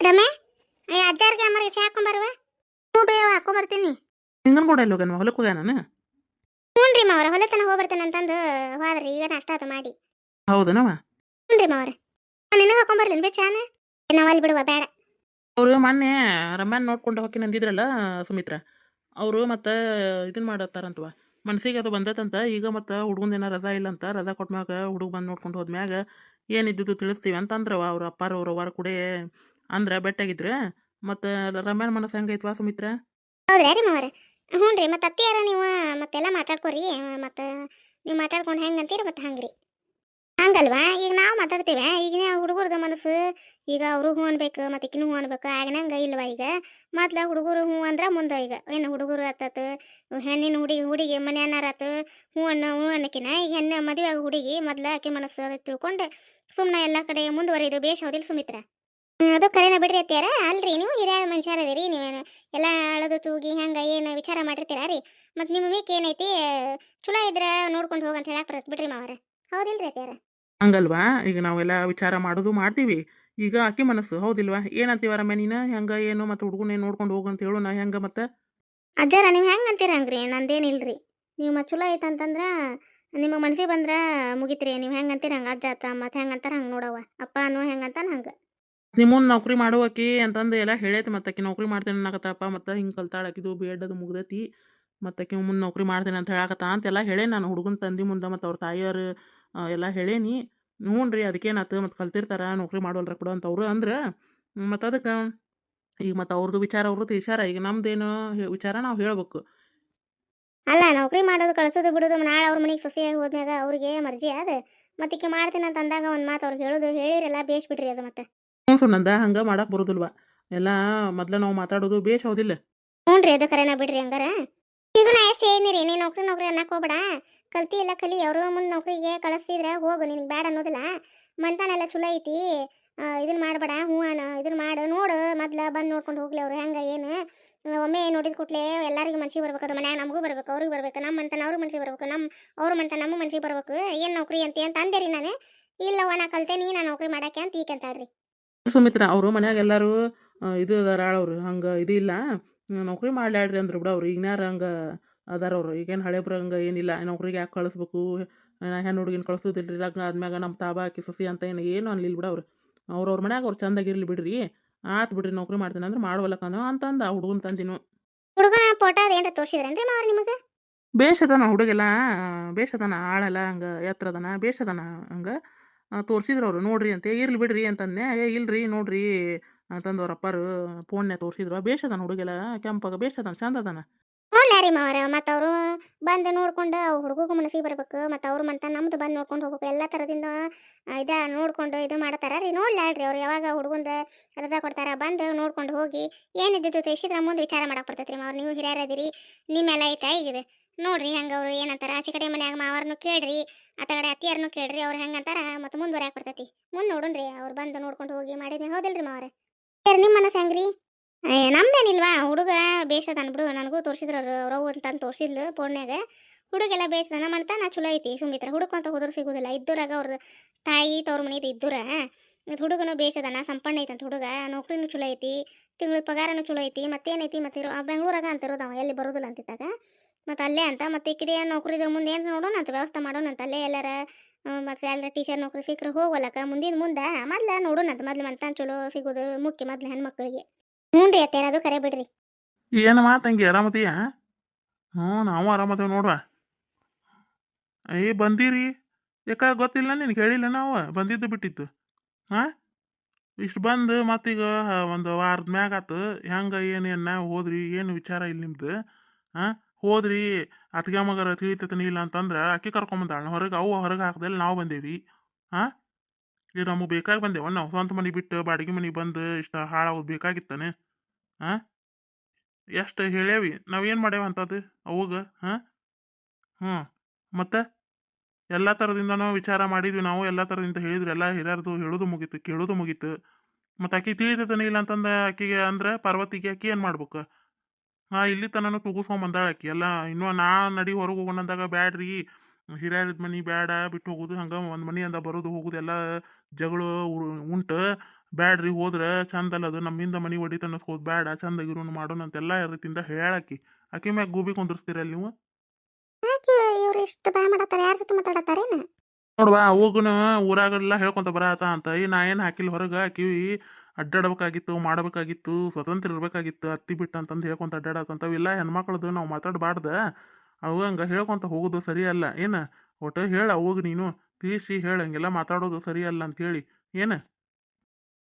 ರಮೆ ಅಜ್ಜಾರ್ ಅಜ್ಜಾರ್ಗೆ ಅಮ್ಮರಿಗೆ ಚಾ ಹಾಕೊಂಬರುವ ಹ್ಞೂ ಬೇವ ಹಾಕೊಂಬರ್ತೀನಿ ಹಿಂಗನ್ ಕೂಡ ಇಲ್ಲ ಹೋಗ್ಯಾನ ಹೊಲಕ್ಕೆ ಹೋಗ್ಯಾನ ಹ್ಞೂ ರೀ ಮಾವ್ರ ಹೊಲ ತನಕ ಹೋಗ್ಬರ್ತೇನೆ ಅಂತಂದು ಹೋದ್ರಿ ಈಗ ನಾಷ್ಟ ಅದು ಮಾಡಿ. ಹೌದನವ? ಹ್ಞೂ ರೀ ಮಾವ್ರ ನಿನಗೆ ಹಾಕೊಂಬರ್ಲಿನ್ ಬೇ ಚಾನ? ನಾವು ಅಲ್ಲಿ ಬಿಡುವ ಬೇಡ. ಅವರು ಮೊನ್ನೆ ರಮ್ಯಾನ್ ನೋಡ್ಕೊಂಡು ಹೋಗಿ ನಂದಿದ್ರಲ್ಲ ಸುಮಿತ್ರ ಅವರು ಮತ್ತೆ ಇದನ್ನ ಮಾಡತ್ತಾರಂತವ ಮನ್ಸಿಗೆ ಅದು ಬಂದತಂತ ಈಗ ಮತ್ತೆ ಹುಡುಗನ ಏನೋ ರಜಾ ಇಲ್ಲ ಅಂತ ರಜಾ ಕೊಟ್ಮ್ಯಾಗ ಹುಡುಗ ಬಂದು ನೋಡ್ಕೊಂಡು ಹೋದ್ಮ್ಯಾಗ ಏನಿದ್ದಿದ್ದು ತಿಳಿಸ್ತೀವಿ ಅಂತ ಅಂದ್ರವ ಅವ್ರ ಅಪ್ಪಾರ ಅವ್ರ ಅವ್ವಾರ ಕೂಡ. ಅಂದ್ರೆ ಬೆಟ್ಟಾಗಿದ್ರ ಮತ್ತು ರಮ್ಯಾನ ಮನಸ್ಸು ಸುಮಿತ್ರ? ಹೌದ್ರಾ ಮಾವ್ರ. ಹ್ಞೂ ರೀ, ಮತ್ತೆ ಅತ್ತಿಯಾರ ನೀವು ಮತ್ತೆಲ್ಲ ಮಾತಾಡ್ಕೊರಿ, ಮತ್ತು ನೀವು ಮಾತಾಡ್ಕೊಂಡು ಹೆಂಗೆ ಅಂತೀರಿ ಮತ್ತೆ ಹಂಗೆ ರೀ ಹಂಗಲ್ವಾ? ಈಗ ನಾವು ಮಾತಾಡ್ತೇವೆ? ಈಗಿನ ಹುಡುಗರದ ಮನಸ್ಸು, ಈಗ ಅವರು ಹ್ಞೂ ಅನ್ಬೇಕು, ಮತ್ತೆ ಈಕಿನೂ ಹ್ಞೂ ಅನ್ಬೇಕು, ಆಗನಂಗೆ ಇಲ್ವಾ ಈಗ? ಮೊದ್ಲು ಹುಡುಗರು ಹೂ ಅಂದ್ರೆ ಮುಂದೆ ಈಗ. ಏನು ಹುಡುಗರು ಆತತ್, ಹೆಣ್ಣಿನ ಹುಡುಗಿ ಹುಡುಗಿ ಮನ್ಯಾನಾರಾತು ಹೂ ಅನ್ನೋ ಹ್ಞೂ ಅನ್ನಕಿನ ಈಗ ಹೆಣ್ಣು ಮದುವೆ ಹುಡುಗಿ, ಮೊದ್ಲು ಆಕೆ ಮನಸ್ಸು ತಿಳ್ಕೊಂಡು ಸುಮ್ಮನೆ ಎಲ್ಲ ಕಡೆ ಮುಂದುವರಿದು ಬೇಷ್ ಹೌದಿಲ್ಲ ಸುಮಿತ್ರ? ಅದು ಕರೆನ ಬಿಡ್ರಿ ಅತ್ತಿಯಾರ ಅಲ್ರಿ ನೀವು ಹಿರಿಯ ಮನುಷ್ಯರ ಅದೀರಿ ನೀವೇನು ಎಲ್ಲ ಅಳದು ತೂಗಿ ಹಂಗೆ ಏನು ವಿಚಾರ ಮಾಡಿರ್ತೀರಾ ರೀ? ಮತ್ತು ನಿಮ್ಮ ಮೇಕ್ ಏನೈತಿ? ಚಲೋ ಇದ್ರೆ ನೋಡ್ಕೊಂಡು ಹೋಗಂತ ಹೇಳಕ್ ಬರತ್ ಬಿಡ್ರಿ ಮಾವರ. ಹೌದಿಲ್ರಿ ಅತ್ತಿಯಾರ? ಹಂಗಲ್ವಾ? ಈಗ ನಾವೆಲ್ಲ ವಿಚಾರ ಮಾಡೋದು ಮಾಡ್ತೀವಿ. ಈಗ ಆಕೆ ಮನಸ್ಸು ಹೌದಿಲ್ವಾ? ಏನಂತೀವ ಮೆನಿನ ನೀನು? ಹೆಂಗ ಏನು ಮತ್ತು ಹುಡುಗನೇ ನೋಡ್ಕೊಂಡು ಹೋಗಂತ ಅಂತ ಹೇಳು ನಾ ಹೆಂಗ ಮತ್ತೆ? ಅಜ್ಜಾರ ನೀವು ಹೆಂಗೆ ಅಂತೀರ ಹಂಗ್ರಿ? ನಂದೇನಿಲ್ರಿ ನೀವು ಮತ್ತೆ ಚಲೋ ಐತ ಅಂತಂದ್ರೆ ನಿಮ್ಮ ಮನಸ್ಸಿಗೆ ಬಂದ್ರೆ ಮುಗಿತ್ರಿ. ನೀವು ಹೆಂಗ್ ಅಂತೀರ ಹಂಗ ಅಜ್ಜ ಅತ್ತ ಮತ್ತೆ ಹೆಂಗ್ ಅಂತಾರ ಹಂಗೆ ನೋಡವ ಅಪ್ಪ ಅನ್ನೋ ಹೆಂಗೆ ಅಂತಾನ ಹಂಗೆ. ನಿಮ್ಮನ್ನ ನೌಕರಿ ಮಾಡುವಕಿ ಅಂತಂದು ಎಲ್ಲ ಹೇಳೈತಿ ಮತ್ತೆ ಆಕಿ ನೌಕರಿ ಮಾಡ್ತೇನೆ ಅನ್ನಕತ್ತಪ್ಪ, ಮತ್ತು ಹಿಂಗೆ ಕಲ್ತಾಳ ಆಕಿದು ಬಿ ಎಡ್ ಅದು ಮುಗ್ದೈತಿ ಮತ್ತು ಆಕಿ ಮುಂದೆ ನೌಕರಿ ಮಾಡ್ತೇನೆ ಅಂತ ಹೇಳಕತ್ತ ಅಂತೆಲ್ಲ ಹೇಳೇ ನಾನು ಹುಡುಗನ ತಂದಿ ಮುಂದೆ ಮತ್ತು ಅವ್ರ ತಾಯಿಯವರು ಎಲ್ಲ ಹೇಳೇನಿ. ಹ್ಞೂ ರೀ ಅದಕ್ಕೇನಾತು ಮತ್ತು ಕಲ್ತಿರ್ತಾರ ನೌಕರಿ ಮಾಡೋಲ್ರ ಕೂಡ ಅಂತ ಅವರು ಅಂದ್ರೆ, ಮತ್ತು ಅದಕ್ಕೆ ಈಗ ಮತ್ತು ಅವ್ರದ್ದು ವಿಚಾರ ಅವ್ರದ್ದು ವಿಚಾರ ಈಗ ನಮ್ದೇನು ವಿಚಾರ ನಾವು ಹೇಳ್ಬೇಕು. ಅಲ್ಲ ನೌಕರಿ ಮಾಡೋದು ಕಳ್ಸೋದು ಬಿಡೋದು ನಾಳೆ ಅವ್ರ ಮನೆಗೆ ಸೊಸೆ ಹೋದ್ಮ್ಯಾಗ ಅವ್ರಿಗೆ ಮರ್ಜಿ ಅದ ಮತ್ತೆ ಈಕೆ ಮಾಡ್ತೀನಿ ಅಂತ ಅಂದಾಗ ಒಂದು ಮಾತು ಅವ್ರಿಗೆ ಹೇಳೋದು, ಹೇಳಿರಲ್ಲ ಬೇಷ್ ಬಿಡ್ರಿ ಅದು ಮತ್ತೆ. ಹ್ಞೂ ಸುನಂದ ಹಂಗೆ ಮಾಡಕ್ಕೆ ಬರೋದಿಲ್ವ? ಎಲ್ಲ ಮೊದ್ಲು ನಾವು ಮಾತಾಡೋದು ಬೇಷ್ ಹೌದಿಲ್ಲ. ರೀ ಅದು ಕರೆನ ಬಿಡ್ರಿ ಹಂಗಾರ. ಈಗ ನಾ ಎಷ್ಟು ಹೇಳಿನಿ ನೀ ನೌಕರಿ ನೌಕರಿ ಅನ್ನಕ್ಕೆ ಹೋಗ್ಬೇಡ. ಕಲ್ತಿ ಇಲ್ಲ ಕಲಿ, ಅವರು ಮುಂದೆ ನೌಕರಿಗೆ ಕಳಿಸಿದ್ರೆ ಹೋಗು, ನಿನಗೆ ಬೇಡ ಅನ್ನೋದಿಲ್ಲ. ಮಂತಾನೆಲ್ಲ ಚಲೋ ಐತಿ. ಇದನ್ನ ಮಾಡಬೇಡ ಹ್ಞೂ ಅನ್ನ ಇದನ್ನ ಮಾಡು, ನೋಡು, ಮೊದ್ಲು ಬಂದು ನೋಡ್ಕೊಂಡು ಹೋಗ್ಲಿ ಅವ್ರು ಹೆಂಗೆ, ಏನು. ಒಮ್ಮೆ ನೋಡಿದ ಕೂಡಲೇ ಎಲ್ಲರಿಗೂ ಮನ್ಸಿಗೆ ಬರ್ಬೇಕು ಅದು, ಮನ್ಯಾಗ ನಮಗೂ ಬರ್ಬೇಕು, ಅವ್ರಿಗೆ ಬರ್ಬೇಕು ನಮ್ಮ ಮಂತನ ಅವ್ರ ಮನ್ಸಿಗೆ ಬರ್ಬೇಕು ನಮ್ಮ ಅವ್ರ ಮಂತ ನಮ್ಮ ಮನ್ಸಿಗೆ ಬರ್ಬೇಕು. ಏನು ನೌಕರಿ ಅಂತೆ ಅಂತ ಅಂದೆ ರೀ ನಾನು. ಇಲ್ಲವ್ವ, ನಾ ಕಲ್ತೇನಿ ನಾನು ನೌಕರಿ ಮಾಡಕ್ಕೆ ಅಂತ ಈಗ ಸುಮಿತ್ರ ಅವರು ಮನ್ಯಾಗ ಎಲ್ಲರೂ ಇದು ಅದಾರ ಅವರು ಹಂಗೆ ಇದು ಇಲ್ಲ. ನೌಕರಿ ಮಾಡ್ಲಾಡ್ರಿ ಅಂದ್ರು ಬಿಡ ಅವರು. ಈಗಿನಾರ ಹಂಗೆ ಅದಾರ ಅವ್ರು. ಈಗೇನು ಹಳೇಬ್ರು ಹಂಗೆ ಏನಿಲ್ಲ. ನೌಕರಿಗೆ ಯಾಕೆ ಕಳಿಸ್ಬೇಕು? ಹೆಣ್ಣು ಹುಡುಗಿನ ಕಳಿಸೋದಿಲ್ಲರಿ ಲಗ್ನ ಆದ್ಮ್ಯಾಗ ನಮ್ಮ ತಾಬ ಹಾಕಿ ಸಸಿ ಅಂತ ಏನು ಏನು ಅನ್ಲಿಲ್ಲ ಬಿಡ ಅವ್ರು. ಅವ್ರವ್ರ ಮನ್ಯಾಗ ಅವ್ರು ಚಂದಾಗಿರ್ಲಿ ಬಿಡ್ರಿ. ಆತು ಬಿಡ್ರಿ ನೌಕರಿ ಮಾಡ್ತೀನಿ ಅಂದ್ರೆ ಮಾಡ್ವಲ್ಲಕ್ಕನೋ ಅಂತಂದ ಆ ಹುಡುಗನ ತಂದಿನು. ಹುಡುಗನ ಫೋಟೋ ಅದೇನ್ರ ತೋರಿಸಿದ್ರೇನ್ರಿ ಮಾವ್ರ ನಿಮಗೆ? ಬೇಷ್ ಅದಾನ ಹುಡುಗೆಲ್ಲ. ಬೇಷ್ ಅದಾನ. ಆಳಲ್ಲ ಹಂಗೆ ಎತ್ತರದನ ಬೇಷದನ ಬೇಷ್ ಅದಾನ ಹಂಗೆ. ತೋರಿಸಿದ್ರು ಅವರು, ನೋಡ್ರಿ ಅಂತ ಇರ್ಲಿ ಬಿಡ್ರಿ ಅಂತಂದೆ ಇಲ್ರಿ, ನೋಡ್ರಿ ಅಂತಂದು ಅವ್ರ ಅಪ್ಪಾರು ಫೋನ್ನ್ಯಾಗ ತೋರಿಸಿದ್ರು ಬೇಷ್ ಅದಾನ ಹುಡುಗೆಲ್ಲ ಕೆಂಪಾಗ ಬೇಷ್ ಚಂದ ಅದಾನ. ನೋಡ್ಲಾರಿ ಮಾವರ, ಮತ್ತು ಅವರು ಬಂದು ನೋಡ್ಕೊಂಡು ಹುಡುಗಗೂ ಮನಸ್ಸಿಗೆ ಬರ್ಬೇಕು, ಮತ್ತು ಅವ್ರ ಮಂತ ನಮ್ದು ಬಂದು ನೋಡ್ಕೊಂಡು ಹೋಗ್ಬೇಕು, ಎಲ್ಲ ಥರದಿಂದ ಇದ ನೋಡ್ಕೊಂಡು ಇದು ಮಾಡ್ತಾರ ರೀ ನೋಡ್ಲಾಡ್ರಿ ಅವ್ರು, ಯಾವಾಗ ಹುಡುಗಂದ ರಜಾ ಕೊಡ್ತಾರ, ಬಂದು ನೋಡ್ಕೊಂಡು ಹೋಗಿ ಏನಿದ್ದು ತಿಳಿಸಿದ್ರೆ ಮುಂದೆ ವಿಚಾರ ಮಾಡಕ್ಕೆ ಬರ್ತೈತ್ರಿ ಮಾವ್ರ, ನೀವು ಹಿರಿಯರದಿರಿ ನಿಮ್ಮೆಲ್ಲ ಐತೆ ಈಗಿದೆ ನೋಡ್ರಿ ಹೆಂಗೆ ಅವರು ಏನಂತಾರ? ಆಚೆ ಕಡೆ ಮನ್ಯಾಗ ಮಾವರ್ನು ಕೇಳ್ರಿ ಆತ ಕಡೆ ಅತ್ತಿಯರ್ನು ಕೇಳ್ರಿ, ಅವ್ರು ಹೆಂಗಂತಾರ ಮತ್ತು ಮುಂದೆ ಬರಕ್ಕೆ ಬರ್ತೈತಿ ಮುಂದೆ ನೋಡುನ್ರಿ, ಅವ್ರು ಬಂದು ನೋಡ್ಕೊಂಡು ಹೋಗಿ ಮಾಡಿದ್ಮೇಲೆ ಹೌದಿಲ್ರಿ ಮಾವರ. ನಿಮ್ಮ ಮನಸ್ಸು ಹೆಂಗ್ರಿ? ನಮ್ದೇನಿಲ್ವಾ? ಹುಡುಗ ಬೇಸದ ಬಿಡು, ನನಗೂ ತೋರಿಸಿದ್ರು ಅವ್ರು ಅಂತ ಅಂತಂದು ತೋರಿಸಿದ್ಲು ಫೋನ್ಯಾಗ. ಹುಡುಗೆಲ್ಲ ಬೇಸದನ ಅಂತ ನಾ ಚಲೋ ಐತಿ ಸುಮಿತ್ರ ಹುಡುಕು ಅಂತ ಹೋದ್ರೆ ಸಿಗೋದಿಲ್ಲ. ಇದ್ದೂರಾಗ ಅವ್ರದ್ದು ತಾಯಿ, ತವ್ರ ಮನೆ ಇದ್ದೂರ ಮತ್ತು ಹುಡುಗನು ಬೇಸದನ ಸಂಪಣ್ಣ ಐತಂತ ಹುಡುಗ, ನೌಕರಿನೂ ಚಲೋ ಐತಿ ತಿಂಗಳ ಪಗಾರನು ಚಲೋ ಐತಿ ಮತ್ತೇನೈತಿ ಮತ್ತೆ ಬೆಂಗಳೂರಾಗ ಅಂತಿರೋದು ಅವ, ಎಲ್ಲಿ ಬರೋದಿಲ್ಲ ಅಂತಿದ್ದಾಗ ಮತ್ತು ಅಲ್ಲೇ ಅಂತ, ಮತ್ತೆ ಇಕ್ಕಿದೆ ನೌಕರಿದ ಮುಂದೆ ಏನು ನೋಡೋಣ ಅಂತ, ವ್ಯವಸ್ಥೆ ಮಾಡೋಣ ಅಂತ ಅಲ್ಲೇ ಎಲ್ಲಾರ ಮತ್ತು ಎಲ್ಲರ ಟೀಚರ್ ನೌಕರಿ ಸಿಕ್ಕರೆ ಹೋಗಲಕ್ಕ ಮುಂದಿನ ಮುಂದೆ ಮೊದ್ಲು ನೋಡೋಣ ಅಂತ, ಮೊದ್ಲು ಮಂತಾನ ಚಲೋ ಸಿಗೋದು ಮುಖ್ಯ ಮೊದ್ಲು ಹೆಣ್ಮಕ್ಳಿಗೆ. ಹ್ಞೂ ರೀ ಕರೆ ಬಿಡ್ರಿ. ಏನು ಮಾತಂಗಿ ಆರಾಮದೀಯ? ಹ್ಞೂ ನಾವು ಆರಾಮದೇವ್ ನೋಡ್ರ ಏ, ಬಂದೀರಿ. ಯಾಕ ಗೊತ್ತಿಲ್ಲ, ನಿನಗೆ ಹೇಳಿಲ್ಲ ನಾವು, ಬಂದಿದ್ದು ಬಿಟ್ಟಿತ್ತು. ಹಾಂ? ಇಷ್ಟು ಬಂದು ಮತ್ತೀಗ ಒಂದು ವಾರದ ಮ್ಯಾಗ ಆತು, ಹೆಂಗೆ, ಏನು ಹೋದ್ರಿ ಏನು ವಿಚಾರ ಇಲ್ಲಿ ನಿಮ್ದು. ಹಾಂ? ಹೋದ್ರಿ ಅತ್ಗೆ ಮಗರ ತಿಳಿತೈತೆ ಇಲ್ಲ ಅಂತಂದ್ರೆ ಅಕ್ಕಿ ಕರ್ಕೊಂಬಂದಾಳ ಹೊರಗೆ ಅವು ಹೊರಗೆ ಹಾಕ್ದಲ್ಲಿ ನಾವು ಬಂದೇವಿ. ಹಾಂ ಈಗ ನಮಗೆ ಬೇಕಾಗಿ ಬಂದೇವ. ನಾವು ಸ್ವಂತ ಮನೆ ಬಿಟ್ಟು ಬಾಡಿಗೆ ಮನೆಗೆ ಬಂದು ಇಷ್ಟು ಹಾಳಾಗೋದು ಬೇಕಾಗಿತ್ತಾನೆ? ಹಾಂ ಎಷ್ಟು ಹೇಳ್ಯಾವಿ. ನಾವೇನು ಮಾಡ್ಯಾವ ಅಂತದ್ದು ಅವಾಗ ಹಾಂ ಹ್ಞೂ ಮತ್ತೆ? ಎಲ್ಲ ಥರದಿಂದನೂ ವಿಚಾರ ಮಾಡಿದ್ವಿ ನಾವು, ಎಲ್ಲ ಥರದಿಂದ ಹೇಳಿದ್ರು, ಎಲ್ಲ ಹಿರಿಯರ್ದು ಹೇಳೋದು ಮುಗೀತು, ಕೇಳೋದು ಮುಗೀತು. ಮತ್ತು ಆಕೆ ತಿಳಿತೈತನ ಇಲ್ಲ ಅಂತಂದ ಅಕ್ಕಿಗೆ ಅಂದ್ರೆ ಪಾರ್ವತಿಗೆ ಅಕ್ಕಿ ಏನು ಮಾಡ್ಬೇಕು? ಹಾಂ ಇಲ್ಲಿ ತನನು ತುಗಿಸ್ಕೊಂಡ್ ಬಂದಾಳೆ ಆಕಿ. ಎಲ್ಲ ಇನ್ನೂ ನಾ ನಡಿ ಹೊರಗೆ ಹೋಗೋಣ ಅಂದಾಗ ಬ್ಯಾಡ್ರಿ ಹಿರಿಯರಿದ ಮನೆ ಬ್ಯಾಡ ಬಿಟ್ಟು ಹೋಗೋದು ಹಂಗೆ ಒಂದು ಮನೆ ಅಂದ ಬರೋದು ಹೋಗೋದು ಎಲ್ಲ ಜಗಳು ಉಂಟು. ಬ್ಯಾಡ್ರಿ ಹೋದ್ರೆ ಚಂದ ಅಲ್ಲ ಅದು. ನಮ್ಮಿಂದ ಮನೆ ಹೊಡಿತ ಅನ್ನೋದು ಬ್ಯಾಡ ಚಂದಾಗಿರೋನು ಮಾಡೋಣ ಅಂತೆಲ್ಲ ರೀತಿಯಿಂದ ಹೇಳಾಕಿ ಆಕಿ. ಮ್ಯಾಗ ಗೋಬಿ ಕುಂದಿರ್ಸ್ತೀರಲ್ಲ ನೀವು? ನೋಡುವ ಹೋಗುನ ಊರಾಗೆಲ್ಲ ಹೇಳ್ಕೊಂತ ಬರತ್ತ ಅಂತ. ಈ ನಾ ಏನು ಹಾಕಿಲ್ಲ ಹೊರಗೆ? ಆಕಿ ಅಡ್ಡಾಡ್ಬೇಕಾಗಿತ್ತು, ಮಾಡಬೇಕಾಗಿತ್ತು, ಸ್ವತಂತ್ರ ಇರಬೇಕಾಗಿತ್ತು ಅತ್ತಿ ಬಿಟ್ಟು ಅಂತಂದು ಹೇಳ್ಕೊಂತ ಅಡ್ಡಾಡತ್ತಂತ ಇಲ್ಲ ಹೆಣ್ಮಕ್ಳದು ನಾವು ಮಾತಾಡಬಾರ್ದು. ಅವು ಹಂಗೆ ಹೇಳ್ಕೊಂತ ಹೋಗೋದು ಸರಿ ಅಲ್ಲ ಏನು? ಒಟ್ಟು ಹೇಳ ಅವಾಗ ನೀನು, ತಿಳಿಸಿ ಹೇಳ, ಹಂಗೆಲ್ಲ ಮಾತಾಡೋದು ಸರಿ ಅಲ್ಲ ಅಂತೇಳಿ. ಏನು?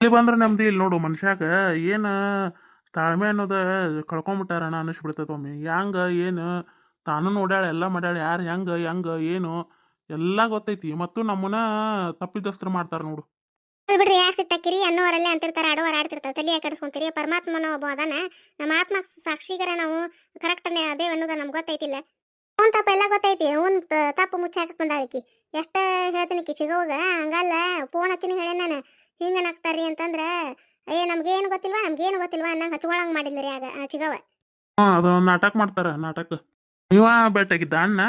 ಇಲ್ಲಿ ಬಂದ್ರೆ ನಮ್ದು ಇಲ್ಲಿ ನೋಡು ಮನುಷ್ಯಾಗ. ಏನು? ತಾಳ್ಮೆ ಅನ್ನೋದ ಕಳ್ಕೊಂಬಿಟ್ಟಾರಣ ಅನ್ನಿಸ್ಬಿಡ್ತದೆ ಒಮ್ಮೆ. ಹೆಂಗೆ ಏನು? ತಾನು ನೋಡ್ಯಾಳೆ, ಎಲ್ಲ ಮಾಡ್ಯಾಳೆ, ಯಾರು ಹೆಂಗೆ ಹೆಂಗೆ, ಏನು? ಎಲ್ಲ ಗೊತ್ತೈತಿ. ಮತ್ತು ನಮ್ಮನ್ನ ತಪ್ಪಿದಸ್ತ್ರ ಮಾಡ್ತಾರೆ ನೋಡು. ಬಿಡ್ರಿ, ಯಾಕೆ ಸಿಟ್ಟಾಕಿರಿ ಅನ್ನೋರಲ್ಲೇ ಅಂತಿರ್ತಾರ ಆಡೋರು ಆಡ್ತಿರ್ತಾರೆ, ತಲೆ ಕಡಿಸ್ಕೊಂತೀರಿ? ಪರಮಾತ್ಮನ ಒಬ್ಬ ಅದಾನ. ನಮ್ಮ ಆತ್ಮ ಸಾಕ್ಷಿಗರ ನಾವು ಕರೆಕ್ಟ್ ಅದೇ ಅನ್ನೋದ ನಮ್ಗೆ ಗೊತ್ತೈತಿಲ್ಲ. ಅವ್ನ ತಪ್ಪ ಎಲ್ಲ ಗೊತ್ತೈತಿ. ಅವ್ನ ತಪ್ಪು ಮುಚ್ಚಾಕಕ್ ಬಂದಾಳಿಕಿ ಎಷ್ಟ ಹೇಳ್ತೀನಿ ಚಿಗವ್ಗ, ಹಂಗಲ್ಲ ಫೋನ್ ಹಚ್ಚಿನ ಹೇಳಿ ನಾನು. ಹಿಂಗ ನಗ್ತಾರ್ರಿ ಅಂತಂದ್ರ ಅಯ್ಯ ನಮ್ಗೇನು ಗೊತ್ತಿಲ್ವಾ? ನಮ್ಗೇನು ಗೊತ್ತಿಲ್ವಾ ಅನ್ನ ಹಚ್ಕೊಳಂಗ್ ಮಾಡಿದ್ರಿ ಆಗ, ಆ ಚಿಗವ ಅದು ನಾಟಕ ಮಾಡ್ತಾರ, ನಾಟಕ. ನೀವ ಭೇಟಿಯಾಗಿದ್ದ ಅಣ್ಣ?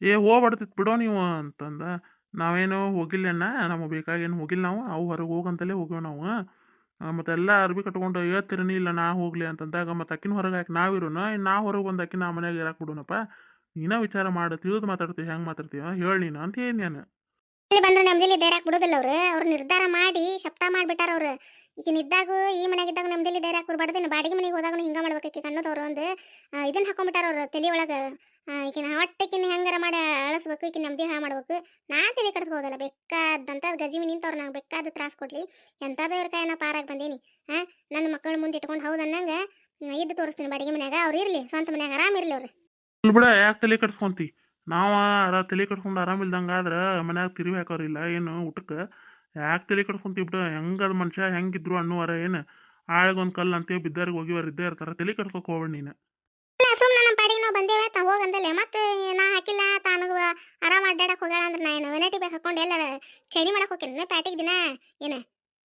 ಏ ಹೋಗ್ಬಾರ್ದಿತ್ತು ಬಿಡೋ ನೀವು ಅಂತಂದ. ನಾವೇನು ಹೋಗಿಲ್ಲ ಅಣ್ಣ, ನಮಗೆ ಬೇಕಾಗೇನು ಹೋಗಿಲ್ಲ ನಾವು, ಅವು ಹೊರಗೆ ಹೋಗಂತಲೇ ಹೋಗ್ಯವ ನಾವು. ಮತ್ತು ಎಲ್ಲ ಅರ್ಬಿ ಕಟ್ಕೊಂಡು ಹೇಳ್ತಿರನಿ ಇಲ್ಲ, ನಾ ಹೋಗ್ಲಿ ಅಂತಂದಾಗ ಮತ್ತೆ ಅಕ್ಕಿನ ಹೊರಗೆ ಹಾಕಿ ನಾವಿರೋನ ನಾ ಹೊರಗೆ ಬಂದು ಅಕ್ಕಿ ನಾ ಮನೆಯಾಗ ಇರಾಕ್ ಬಿಡೋನಪ್ಪ. ನೀನ ವಿಚಾರ ಮಾಡು, ತಿಳಿದು ಮಾತಾಡ್ತೀವಿ ಹೆಂಗೆ ಮಾತಾಡ್ತೀವ ಹೇಳಿ ನೀನು ಅಂತ ಏನು ನಾನು. ಬಂದ್ರೆ ನಮ್ದಿಲ್ಲಿ ಧೈರ್ಯ ಬಿಡುದಿಲ್ಲ ಅವ್ರು ಅವ್ರು ನಿರ್ಧಾರ ಮಾಡಿ ಶಬ್ದ ಮಾಡಿಬಿಟ್ಟಾರ ಅವ್ರು. ಈಗ ಇದ್ದಾಗ ಈ ಮನೆಗಿದ್ದಾಗ ನೆಮ್ಮದಿಲಿ ಧೈರ್ಯ ಕುರ್ಬಾರ್ದು ಬಾಡಿಗೆ ಮನೆಗೆ ಹೋದಾಗ ಹಿಂಗ ಮಾಡ್ಬೇಕಿ ಕಣ್ಣದವ್ರು ಒಂದು. ಇದನ್ನ ಹಾಕೊಂಡ್ಬಿಟ್ಟಾರ ಅವ್ರು ತಲೆ ಒಳಗ. ಈಕಿನ ಹೊಟ್ಟೆಕಿನ ಹೆಂಗಾರ ಮಾಡಿ ಅಳಿಸ್ಬೇಕು ಈಕಿನ ನಮ್ದಿ ಹಾಳು ಮಾಡ್ಬೇಕು. ನಾ ತಲೆ ಕಟ್ಕೋದಲ್ಲ ಬೇಕಾದಂತ ಗಜಿಮಿ ನಿಂತವ್ರು ನಂಗೆ ಬೇಕಾದ ತ್ರಾಸ ಕೊಡ್ಲಿ. ಎಂಥದ್ದು ಇವ್ರ ನಾ ಪಾರಾಗಿ ಬಂದೇನಿ. ಹಾ ನನ್ನ ಮಕ್ಕಳ ಮುಂದೆ ಇಟ್ಕೊಂಡು ಹೌದನ್ನಂಗ ಇದ್ದು ತೋರಿಸ್ತೀನಿ ಬಾಡಿಗೆ ಮನ್ಯಾಗ. ಅವ್ರು ಇರ್ಲಿ, ಸ್ವಂತ ಮನ್ಯಾಗ ಆರಾಮ ಇರ್ಲಿ ಅವ್ರು. ಬಿಡ, ಯಾಕೆ ತಲೆ ಕಟ್ಸ್ಕೊಂತಿ ನಾವು ಆರ ತಲೆ ಕಟ್ಕೊಂಡು ಆರಾಮಿಲ್ದಂಗೆ ಆದ್ರೆ ಮನ್ಯಾಗ ತಿರುವಿ ಹಾಕೋರಿಲ್ಲ ಏನು ಊಟಕ್ಕೆ? ಯಾಕೆ ತಲೆ ಬಿಡ ಹೆಂಗದ ಮನುಷ್ಯ, ಹೆಂಗಿದ್ರು ಅನ್ನುವಾರ ಏನು? ಆಳಗೊಂದು ಕಲ್ಲು ಅಂತೇಳಿ ಬಿದ್ದಾರಿಗೆ ಹೋಗಿವಾರ ಇದ್ದೇ ಇರ್ತಾರೆ. ತಲೆ ಕಟ್ಸ್ಕೊಕ್ ಹೋಗ್ಬೇಡ ನೀನು. ಸುಮ್ಮನೆ ನಮ್ಮ ಪಾಡಿಗೆ ನಾವು ಬಂದೇವೆ, ತಾ ಹೋಗಂದಲ್ಲೇ ಮತ್ತೆ ನಾ ಹಾಕಿಲ್ಲ ತಾನಗ ಆರಾಮ ಅಡ್ಡಾಡಕ್ಕೆ ಹೋಗ್ಯಾಳ ಅಂದ್ರೆ ನಾ ಏನು ವೆನೈಟಿ ಬ್ಯಾಗ್ ಹಾಕೊಂಡು ಎಲ್ಲ ಚೈನಿ ಮಾಡಕ್ ಹೋಗ್ತೀನಿ. ಪ್ಯಾಟಿಗೆ ದಿನ ಏನು?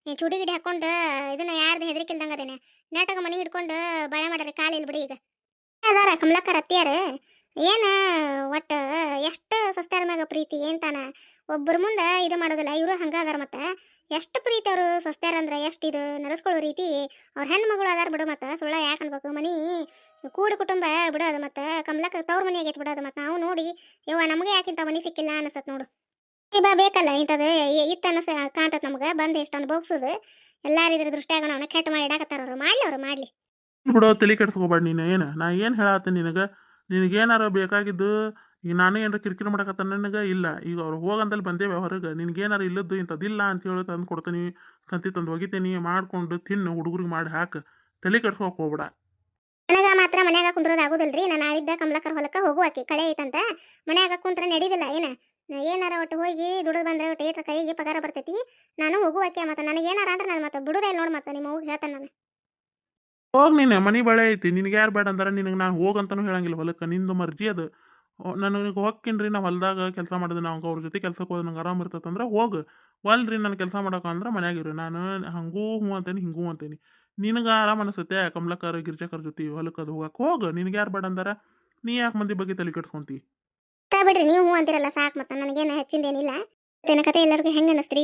ನೀ ಚುಡಿ ಗಿಡಿ ಹಾಕೊಂಡು ಇದನ್ನ ಯಾರ್ದು ಹೆದರಿಕಿಲ್ದಂಗ ಅದೇನೆ? ನಾಟಕ ಮನೆ ಹಿಡ್ಕೊಂಡು ಬಳೆ ಮಾಡ್ರಿ ಕಾಲು ಇಲ್ಲಿ ಬಿಡಿ ಈಗ ಅದಾರ, ಕಮಲಕ್ಕರ ಅತ್ತಿಯಾರ. ಏನ ಒಟ್ಟು ಎಷ್ಟು ಸೊಸ್ತಾರ ಮ್ಯಾಗ ಪ್ರೀತಿ ಏನ್ತಾನ ಒಬ್ಬರ ಮುಂದೆ ಇದು ಮಾಡೋದಿಲ್ಲ, ಇವರು ಹಂಗಾದಾರ ಮತ್ತೆ. ಎಷ್ಟು ಪ್ರೀತಿ ಅವರು ಸೊಸ್ತಾರ ಅಂದ್ರೆ ಎಷ್ಟು ಇದು? ನಡೆಸ್ಕೊಳ್ಳೋ ರೀತಿ ಅವ್ರ ಹೆಣ್ಮಗಳು ಅದಾರ ಬಿಡು ಮತ್ತ, ಸುಳ್ಳ ಯಾಕೆ ಅನ್ಬೇಕು? ಮನಿ ಕೂಡು ಕುಟುಂಬ ಬಿಡೋದು ಮತ್ತೆ, ಕಮಲಕ್ಕ ತವ್ರ ಮನೆ ಆಗೈತೆ ಬಿಡೋದು ಮತ್ತೆ. ನಾವು ನೋಡಿ, ಯವ್ವ ನಮಗೆ ಯಾಕಿಂತ ಮನಿ ಸಿಕ್ಕಿಲ್ಲ ಅನಸತ್ ನೋಡು. ಬಾ ಬೇಕಲ್ಲ ಇಂಥದ್ದು ಇತ್ತ ಅನಸ ಕಾಣ್ತತ್ ನಮ್ಗೆ, ಬಂದು ಎಷ್ಟು ಅನುಭವಿಸೋದು. ಎಲ್ಲಾರು ಇದ್ರ ದೃಷ್ಟಿಯಾಗ ನಾವು ಕೆಟ್ಟ ಮಾಡಿ ಇಡಾಕತ್ತಾರ ಅವ್ರು. ಮಾಡ್ಲಿ ಅವ್ರು, ಮಾಡ್ಲಿ. ಬಿಡೋ, ತಲೆ ಕೆಡ್ಸ್ಕೊಬೇಡ ನೀನು, ಏನು? ನಾ ಏನು ಹೇಳತ್ತೀನಿ ನಿನಗೆ? ನಿನಗೇನಾರ ಬೇಕಾಗಿದ್ದು, ಈಗ ನಾನು ಏನಾರ ಕಿರಿಕಿರಿ ಮಾಡಕತ್ತ ನನಗೆ? ಇಲ್ಲ. ಈಗ ಅವ್ರು ಹೋಗಂದಲ್ಲಿ ಬಂದೇವೆ ಹೊರಗೆ. ನಿನಗೇನಾರ ಇಲ್ಲದ್ದು ಇಂಥದ್ದಿಲ್ಲ ಅಂತ ಹೇಳಿ ತಂದು ಕೊಡ್ತೀನಿ. ಸಂತಿ ತಂದು ಹೋಗಿತೀನಿ ಮಾಡ್ಕೊಂಡು ತಿನ್ನು, ಹುಡುಗರಿಗೆ ಮಾಡಿ ಹಾಕು. ತಲೆ ಕೆಡ್ಸ್ಕೊಕ್ ಹೋಗ್ಬೇಡ. ನನಗ ಮಾತ್ರ ಮನ್ಯಾಗ ಕುಂದ್ರೋದು ಆಗುದಿಲ್ರಿ. ನಾನು ನಾಳಿದ್ದ ಕಮಲಕರ್ ಹೊಲಕ್ಕ ಹೋಗುವಾಕಿ. ಕಳೆ ಐತಂತ. ಮನ್ಯಾಗ ಕುಂತ್ರ ನಡೀದಿಲ್ಲ ಏನ? ಏನಾರ ಒಟ್ಟು ಹೋಗಿ ದುಡಿದು ಬಂದ್ರೆ ಒಟ್ಟು ಏಟ್ರ ಕೈಗೆ ಪಗಾರ ಬರ್ತೈತಿ. ನಾನು ಹೋಗುವಾಕೆ ಮತ್ತೆ ನನಗೆ ಏನಾರ ಅಂದ್ರೆ ನಾನು ಮತ್ತೆ ಬಿಡುದೇ ನೋಡಿ ಮತ್ತೆ ನಿಮ್ಮ ಹೋಗಿ ಹೇಳ್ತೇನೆ ನಾನು ಹೋಗಿ ನೀನು ಮನೆ ಬಳೆ ಐತಿ. ನಿನಗೆ ಯಾರು ಬೇಡ ಅಂದ್ರೆ ನಿನಗೆ ನಾನು ಹೋಗಂತನೂ ಹೇಳಂಗಿಲ್ಲ ಹೊಲಕ್ಕೆ. ನಿಂದು ಮರ್ಜಿ ಅದು. ನನಗೆ ಹೋಗ್ಕಿನ್ರಿ, ನಾವು ಹೊಲ್ದಾಗ ಕೆಲಸ ಮಾಡಿದ್ರೆ ನಾವು ಅವ್ರ ಜೊತೆ ಕೆಲ್ಸಕ್ಕೆ ಹೋದ್ರೆ ನಂಗೆ ಆರಾಮ ಇರ್ತದಂದ್ರೆ ಹೋಗು. ಒಲ್ರಿ ನಾನು ಕೆಲಸ ಮಾಡೋಕೆ ಅಂದ್ರೆ ಮನ್ಯಾಗಿರು ನಾನು ಹಂಗೂ ಹ್ಞೂ ಅಂತೇನಿ, ಹಿಂಗೂ ಅಂತೇನಿ. ನಿನಗೆ ಆರಾಮ ಅನಿಸುತ್ತೆ ಕಮಲಕ್ಕರ್ ಗಿರ್ಜಾಕರ್ ಜೊತೆ ಹೊಲಕ್ಕೆ ಅದು ಹೋಗಕ್ಕೆ ಹೋಗು. ನಿನಗೆ ಯಾರು ಬೇಡ ಅಂದ್ರೆ? ನೀ ಯಾಕೆ ಮಂದಿ ಬಗ್ಗೆ ತಲೆ ಕೆಡ್ಸ್ಕೊಂತಿ? ಬಿಡ್ರಿ, ನೀವು ಹ್ಞೂ ಅಂತಿರಲ್ಲ ಸಾಕು ಮತ್ತೆ. ನನಗೇನು ಹೆಚ್ಚಿಂದೇನಿಲ್ಲ. ತನ್ನ ಕತೆ ಎಲ್ಲರಿಗೂ ಹೆಂಗೆ ಅನಸ್ತ್ರಿ?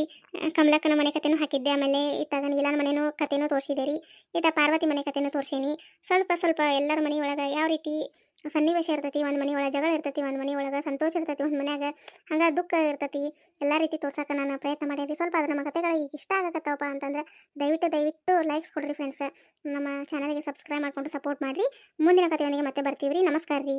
ಕಮಲಕ್ಕನ ಮನೆ ಕತೆನೂ ಹಾಕಿದ್ದೆ, ಆಮೇಲೆ ಇತ್ತಾಗ ನೀಲನ ಮನೆನೂ ಕತೆನೂ ತೋರಿಸಿದೆ ರೀ. ಇತ್ತ ಪಾರ್ವತಿ ಮನೆ ಕತೆನೂ ತೋರಿಸೀನಿ. ಸ್ವಲ್ಪ ಸ್ವಲ್ಪ ಎಲ್ಲರ ಮನೆ ಒಳಗೆ ಯಾವ ರೀತಿ ಸನ್ನಿವೇಶ ಇರ್ತೈತಿ, ಒಂದು ಮನೆ ಒಳಗೆ ಜಗಳ ಇರ್ತೈತಿ, ಒಂದು ಮನೆ ಒಳಗೆ ಸಂತೋಷ ಇರ್ತೈತಿ, ಒಂದು ಮನ್ಯಾಗ ಹಂಗೆ ದುಃಖ ಇರ್ತೈತಿ, ಎಲ್ಲ ರೀತಿ ತೋರ್ಸಕ್ಕೆ ನಾನು ಪ್ರಯತ್ನ ಮಾಡೇರಿ ಸ್ವಲ್ಪ ಅದು ನಮ್ಮ ಕತೆಗಳಿಗೆ ಇಷ್ಟ ಆಗಕತ್ತವಪ್ಪ ಅಂತಂದ್ರೆ ದಯವಿಟ್ಟು ದಯವಿಟ್ಟು ಲೈಕ್ಸ್ ಕೊಡ್ರಿ ಫ್ರೆಂಡ್ಸ್ ನಮ್ಮ ಚಾನಲ್ಗೆ ಸಬ್ಸ್ಕ್ರೈಬ್ ಮಾಡ್ಕೊಂಡು ಸಪೋರ್ಟ್ ಮಾಡಿರಿ. ಮುಂದಿನ ಕತೆಯೊಂದಿಗೆ ಮತ್ತೆ ಬರ್ತೀವಿ ರೀ ನಮಸ್ಕಾರ ರೀ.